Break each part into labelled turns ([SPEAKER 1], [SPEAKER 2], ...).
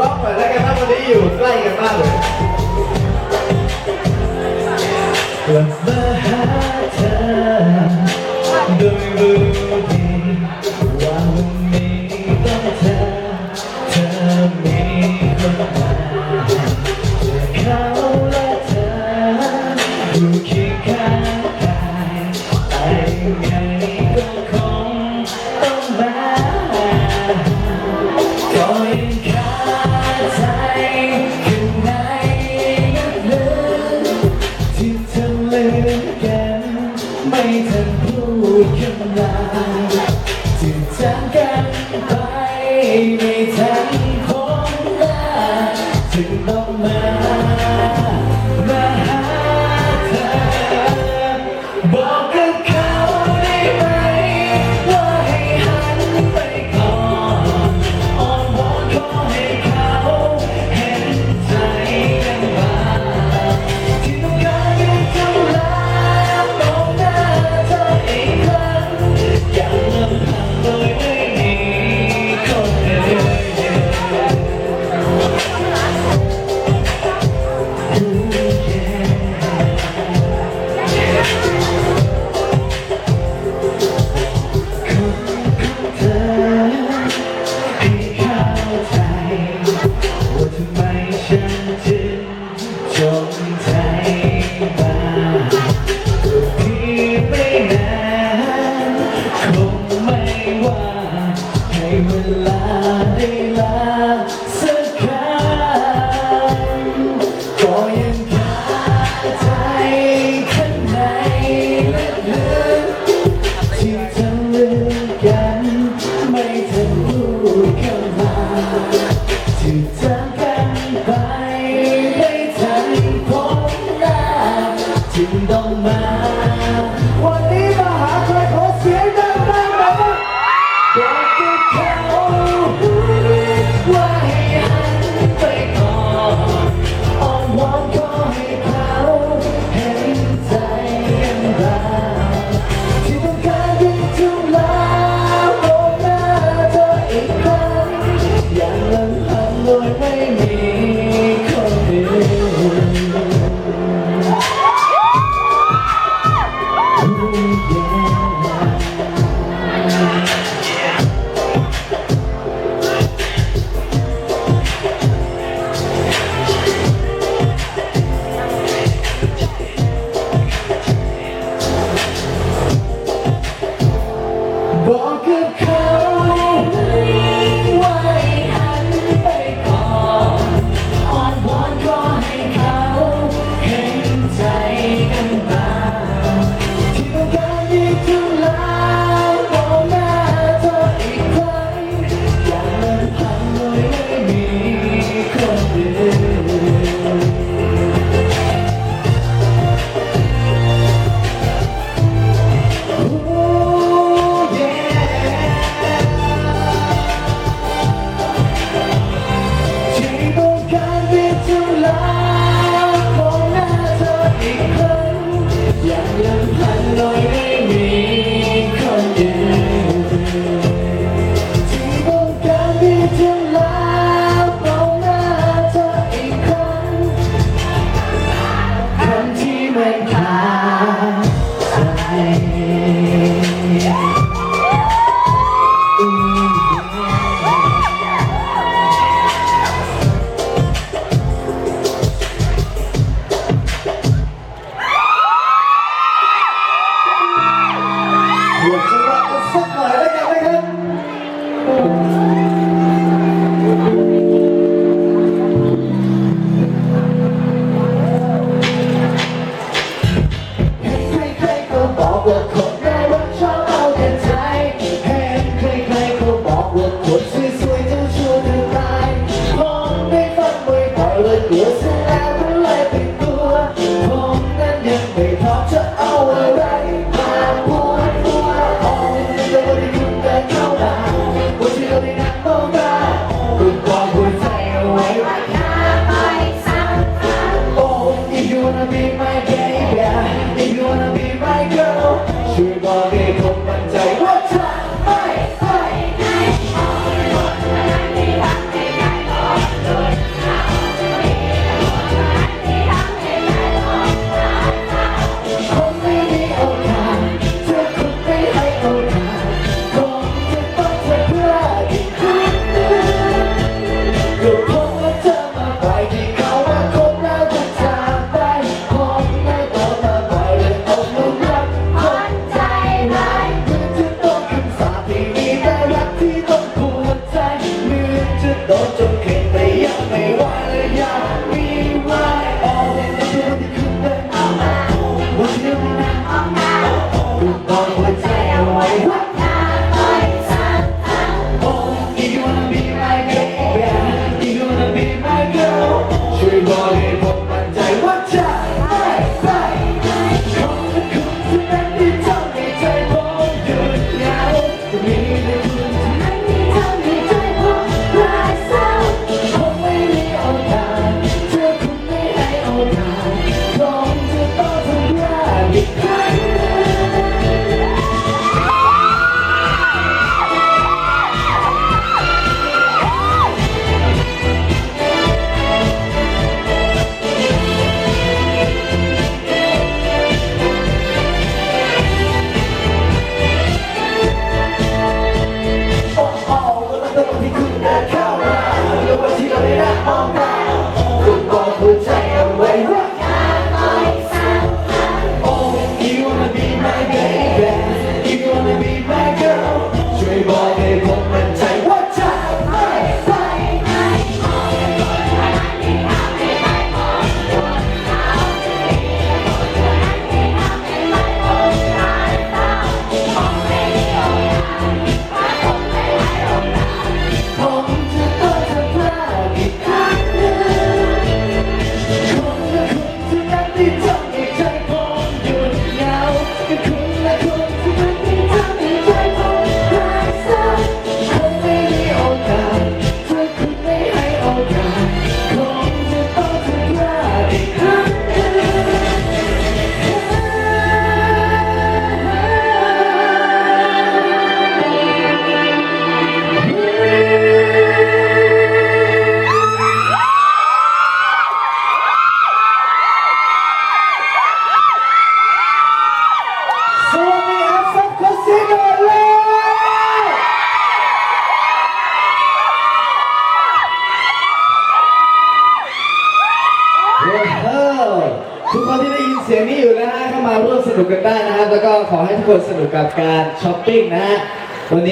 [SPEAKER 1] ร้องหน่อยแล้วกันนวันนี้อยู่ใกล้กันมากเลย
[SPEAKER 2] กลับมาหาเธอโดยรู้ no man.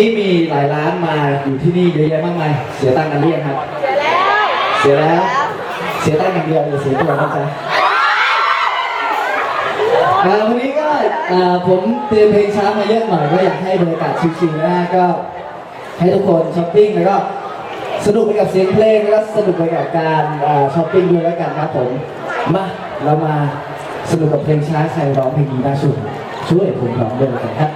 [SPEAKER 2] นี้มีหลายร้านมาอยู่ที่นี่เยอะ
[SPEAKER 1] แยะ
[SPEAKER 2] มากมาย เสียตังค์กันเรียกครับ เสียแล้ว เสียแล้ว เสียตังค์อย่างเดียวเลยเสียตัวนะจ๊ะวันนี้ก็ผมเตรียมเพลงช้ามาเยอะหน่อยก็อยากให้บรรยากาศชิลๆนะก็ให้ทุกคนช้อปปิ้งแล้วก็สนุกไปกับเสียงเพลงแล้วสนุกไปกับการช้อปปิ้งด้วยแล้วกันครับผมมาเรามาสนุกกับเพลงช้าใครร้องเพลงนี้น่าสุดช่วยผมร้องด้วยกันครับ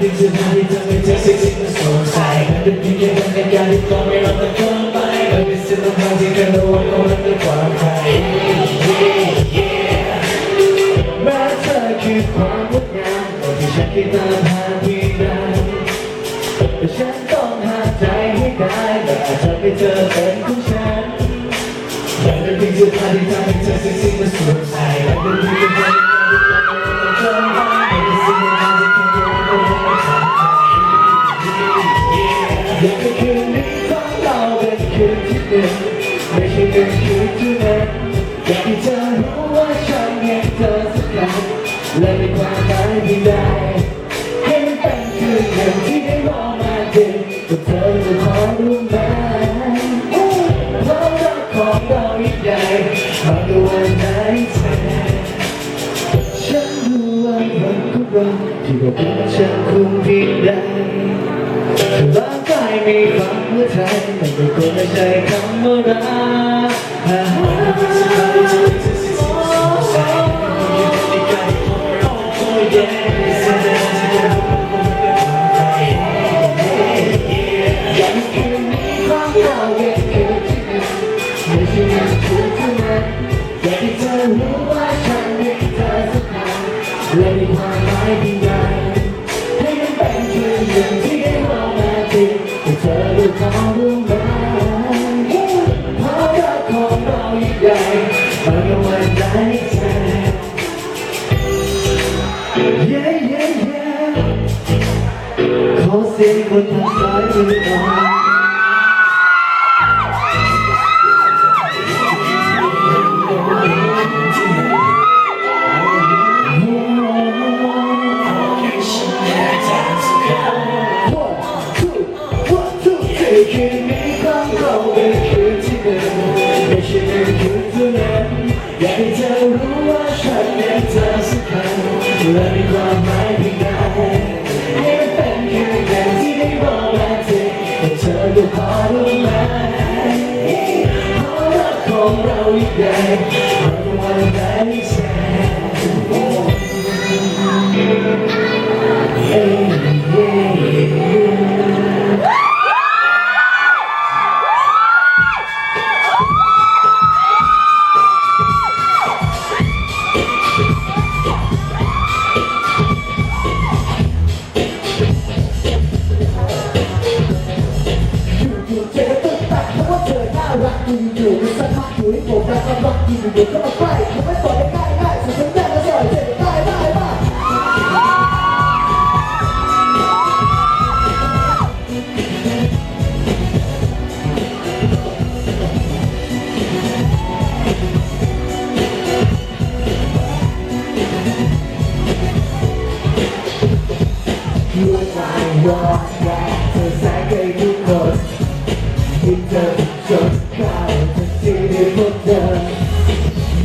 [SPEAKER 2] think to me, tell me, tell me, see the storm side. But the beginning, I got it coming on the front line. But it's still the party, got the one on the front line. Yeah, yeah. My time keep on with now. But the shaky time, high, we down. The shack don't have time, he died. But I tell me, tell me, who shot. But the beginning, I got it coming on the front line. But it's still the party, got the one on the front line. ไม่เกินอยู่เท่านั้นอยากให้เธอรู้ว่าฉันยังเธอสักครั้งและในค
[SPEAKER 1] วาม
[SPEAKER 3] หมา
[SPEAKER 2] ยที่ได้ให้มันเป็นคืนอย่างที่ได้รอมาถึงแต่เธอจะขอรู้ไหมเพราะรักของเรายิ่ใหญ่มาดูวันไหนเธอฉันรู้ว่ามันก็รักที่เราเป็นฉันคงผิดได้ ไม่ฟังหัวใจไม่ได้กลัวใจคำว่ารัก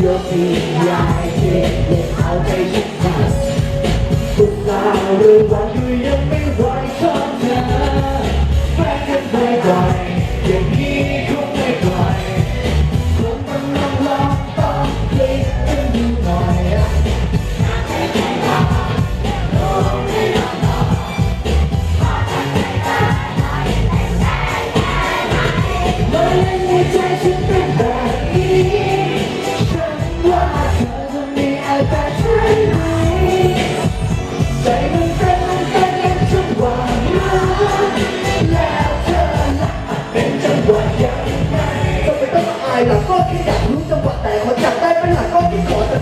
[SPEAKER 2] โยกที่ยายเด็กเด็กเอาใจชุกชันตุกตาเรื่องวันอยู่ยังไม่ไหวของเธอแฟนกันไปไกล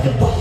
[SPEAKER 2] the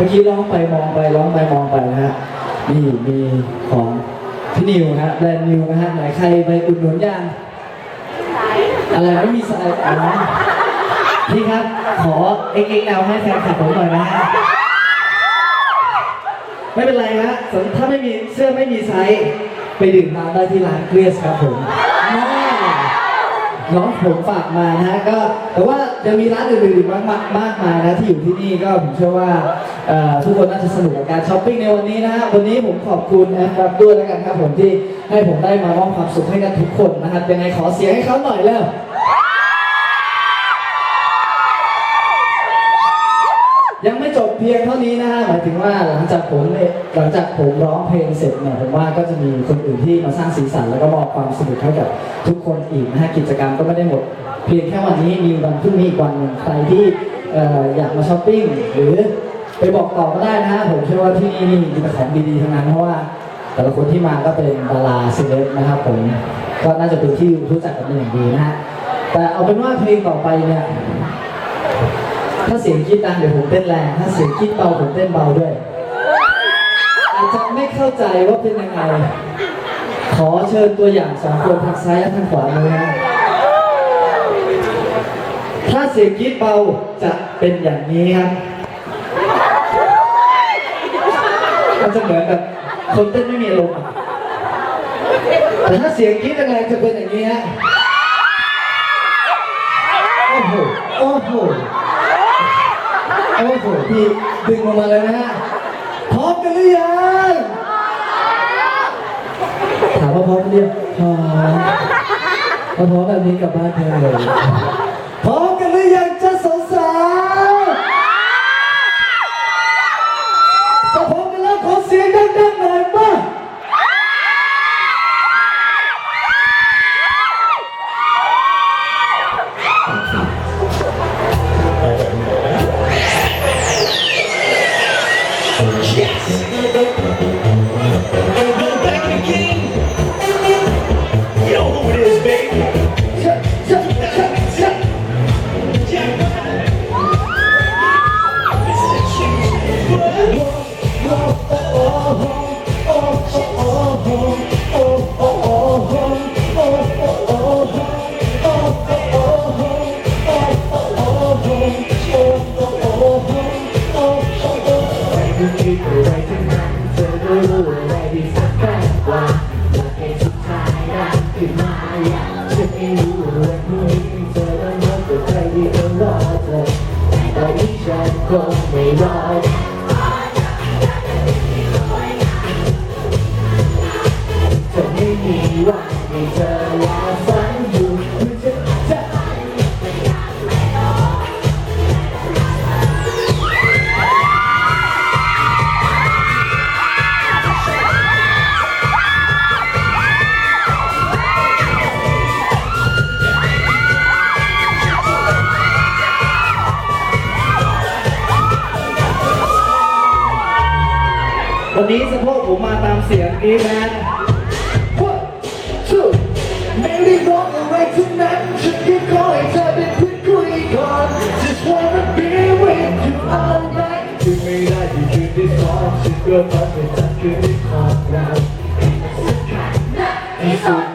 [SPEAKER 2] เมื่อกี้ร้องไปมองไปร้องไปมองไปนะฮะนี่มีของพี่นิวนะฮะแบรนด์นิวนะฮะไหนใครไปอุดหนุนยังอะไรไม่มีสายอ๋อพี่ครับขอ XXL ให้แฟนคลับผมหน่อยนะฮะไม่เป็นไรฮะถ้าไม่มีเสื้อไม่มีไซส์ไปดื่มน้ำได้ที่ร้านเกลียสครับผม อ่าน้องผมฝากมานะฮะก็แต่ว่าจะมีร้านอื่นๆอีกมากมากมากมายนะที่อยู่ที่นี่ก็ผมเชื่อว่าเอ่อทุกคนน่าจะสนุกกับการช้อปปิ้งในวันนี้นะฮะวันนี้ผมขอบคุณนะครับด้วยแล้วกันครับผมที่ให้ผมได้มามอบความสุขให้กับทุกคนนะครับยังไงขอเสียงให้เขาหน่อยแล้ว พียงเท่านี้นะฮะหมายถึงว่าหลังจากผมเนี่ยหลังจากผมร้องเพลงเสร็จเนี่ยผมว่าก็จะมีคนอื่นที่มาสร้างสีสันแล้วก็มอบความสนุกให้กับทุกคนอีกนะฮะกิจกรรมก็ไม่ได้หมด เพียงแค่วันนี้มีวันพรุ่งนี้อีกวันหนึ่งใครที่เอ่ออยากมาช้อปปิ้งหรือไปบอกต่อก็ได้นะฮะผมเชื่อว่าที่นี่นี่มีแต่ของดีๆทั้งนั้นเพราะว่า แต่ละคนที่มาก็เป็นดาราเซเลบนะครับผมก็น่าจะเป็นที่รู้จักกันเป็นอย่างดีนะฮะแต่เอาเป็นว่าเพลงต่อไปเนี่ย ถ้าเสียงคิดดังเดี๋ยวผมเต้นแรง ถ้าเสียงคิดเบาผมเต้นเบาด้วย อาจจะไม่เข้าใจว่าเป็นยังไง ขอเชิญตัวอย่างสองคนทางซ้ายและทางขวาเลยนะถ้าเสียงคิดเบาจะเป็นอย่างนี้ครับมันจะเหมือนแบบคนเต้นไม่มีอารมแต่ถ้าเสียงคิดแรงๆจะเป็นอย่างนี้ฮะ โหพี่ดึงออกมาเลยนะฮะพร้อมกันหรือยังถามว่าพร้อมหรือยังพร้อมพอพร้อมแบบนี้กลับบ้านเธอเลย
[SPEAKER 4] คงไม่รอจ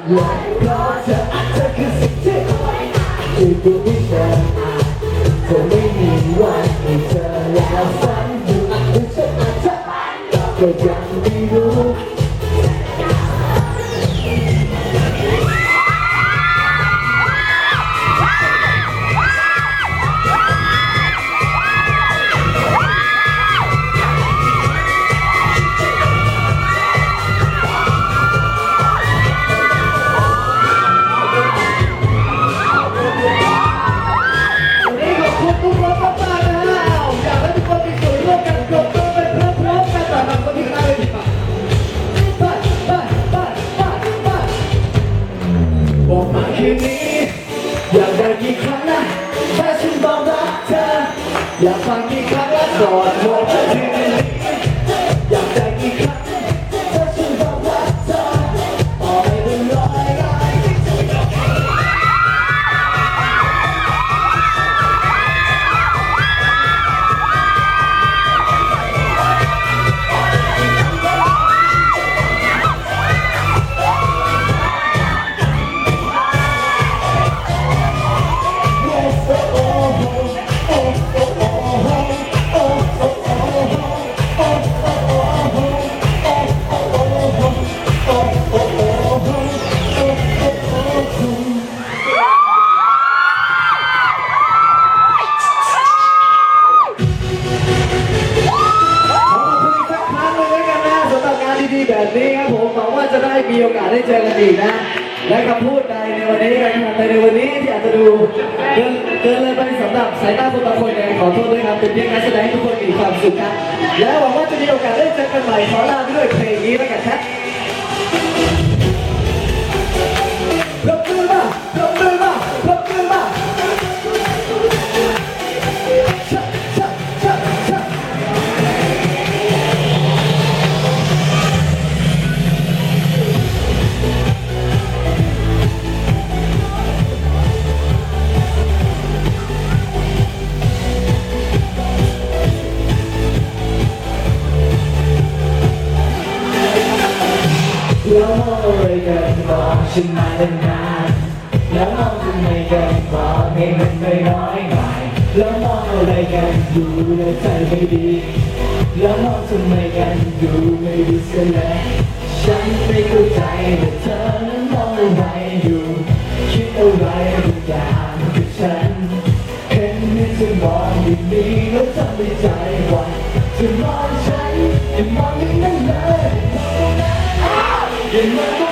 [SPEAKER 4] ที่ 先からどうぞ。 ใน
[SPEAKER 2] วันนี้การกระทำในในวันนี้ที่อาจจะดูเกินเกินเลยไปสำหรับสายตาคนบางคนยังไงขอโทษด้วยครับเป็นเพียงการแสดงให้ทุกคนมีความสุขครับและหวังว่าจะมีโอกาสได้เจอกันใหม่ขอลาไปด้วยเพลงนี้แล้วกันครับ บอกฉันมาตั้งนานแล้วมองทำไมกันบอกให้มันไม่น้อยหน่อยแล้วมองอะไรกันดูแลวใจไม่ดี แล้วมองทำไมกันดูไม่ดีเสียแล้วฉันไม่เข้าใจว่าเธอนั้นมองอะไรอยู่ คิดอะไรบางอย่างกับฉันเห็นให้เธอมองอย่างนี้แล้วทำให้ใจหวั่นเธอมองฉันอย่ามองอย่างนั้นเลยอย่ามอง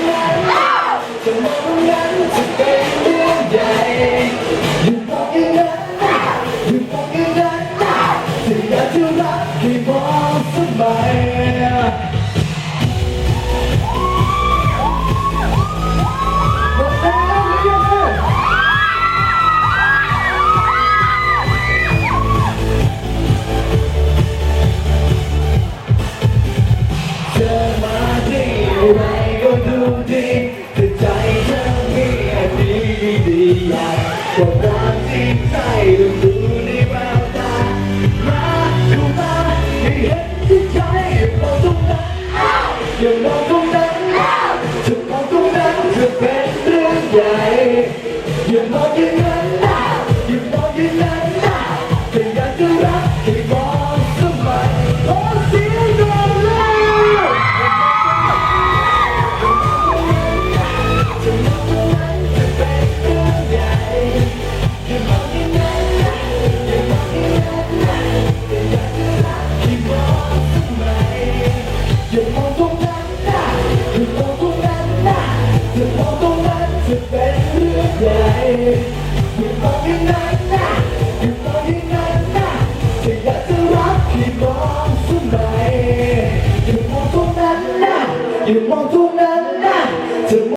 [SPEAKER 2] ยอ